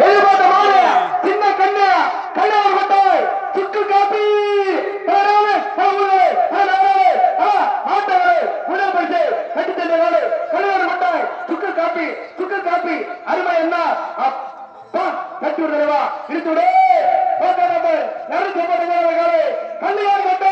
எதிர்பார்த்த மாடு சின்ன கண்ணு கண்ணவர் கொட்டாய் சுக்கு காப்பி காப்பி சுக்கு காப்பி அருமை என்ன? கட்டி விடுறவா இழுத்து விடு. ஓகே கல்யாணம் கொட்டை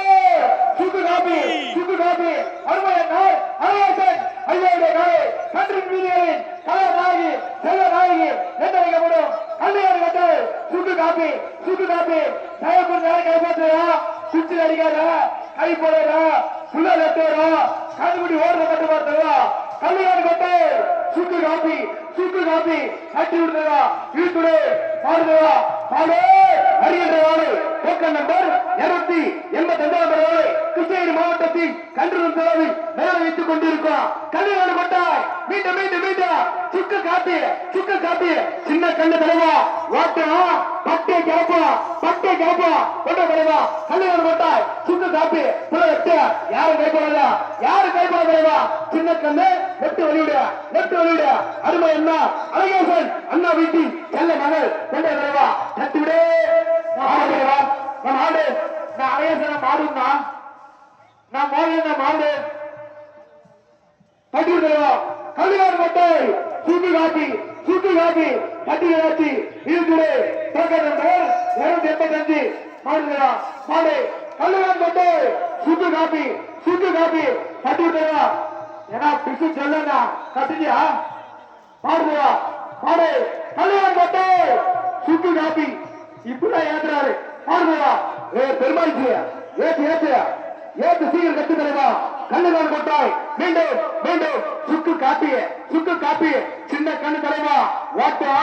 சுக்கு காப்பி சுக்கு காப்பி அருமை என்ன அழகேசன் ஐயாவுடைய காலை கன்றின் வீதிகளின் கலை நாயகி செல்வ நாயகி என்று வைக்கப்படும் கல்யாணம் கொட்டை சுக்கு காப்பி சுட்டு காப்பி. தயவு நேரம் கைப்பற்றுறா. குச்சி அடிக்காத? கை போடுற புள்ள நட்டுறா கண்ணுக்குடி ஓடுற கட்டு பார்த்தா கல்லுகாடு கட்டு. சுட்டு காப்பி சுட்டு காப்பி. கட்டி விடுறா. இழுத்துடு. பாடுறா. பாடு. அறிகின்ற வாடு. டோக்கன் நம்பர் இருநூத்தி எண்பத்தி அஞ்சாம் கிருஷ்ணகிரி மாவட்டத்தின் கன்றும் செலவில் மேல வைத்துக் கொண்டிருக்கிறோம் கல்யாணம் கொட்டாய். மீண்டும் மீண்டும் மீண்டும். சுக்க காப்பி சுக்க காப்பி. சின்ன கண்ணு தலைவா. ஓட்டம் பட்டை கேப்பா பட்டை கேப்பா. கொண்ட தலைவா. கல்யாணம் கொண்டாய் சுக்க காப்பி. எட்டு யாரும் கைப்படல யாரும் கைப்பட தலைவா? சின்ன கண்ணு நெட்டு வழிவிட நெட்டு வழிவிட அருமை என்ன அழகேசன் அண்ணா வீட்டில் செல்ல மகள். கொண்ட தலைவா. நட்டு விடு நான் ஆடு நான் அழகேசன மாடுன்னா நான் மோகன மாடு. கட்டி தலைவா மட்டை சூட்டு காப்பி சூட்டு காப்பி கட்டி காப்பி இருக்குது நம்பர் இருநூத்தி எண்பத்தஞ்சு மாடுங்களா மாடு கல்யாணம் மட்டை சூட்டு காப்பி சூட்டு காப்பி கட்டி ஏன்னா பிசு சொல்லனா கட்டிட்டியா? பாடுவா பாடு கல்யாணம் மட்டை சூட்டு காப்பி இப்படிதான் ஏத்துறாரு. பாடுவா ஏ பெருமாள் ஏத்து ஏத்து ஏத்து சீக்கிரம் கட்டு தலைவா கண்ணுதான் கொட்டாய் மீண்டும் மீண்டும் சுக்கு காப்பிய சுக்கு காப்பிய. சின்ன கண்ணு தலைவா ஓட்டா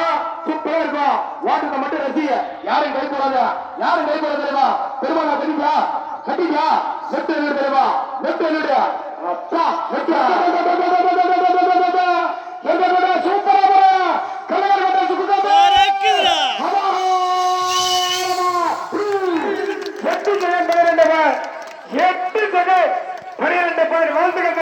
சூப்பரா இருக்கும் ஓட்டத்தை மட்டும் ரசிய. யாரும் கை போறாத யாரும் கை போற தலைவா. பெருமாள் தெரியுங்களா கட்டிக்கா? நெட்டு எழுடு தலைவா. நெட்டு? எழுடு அப்பா நெட்டு எட்டு செகண்ட் பன்னிரெண்டு பார் எட்டு செகண்ட் பன்னிரெண்டு பார் வாழ்த்துக்கள்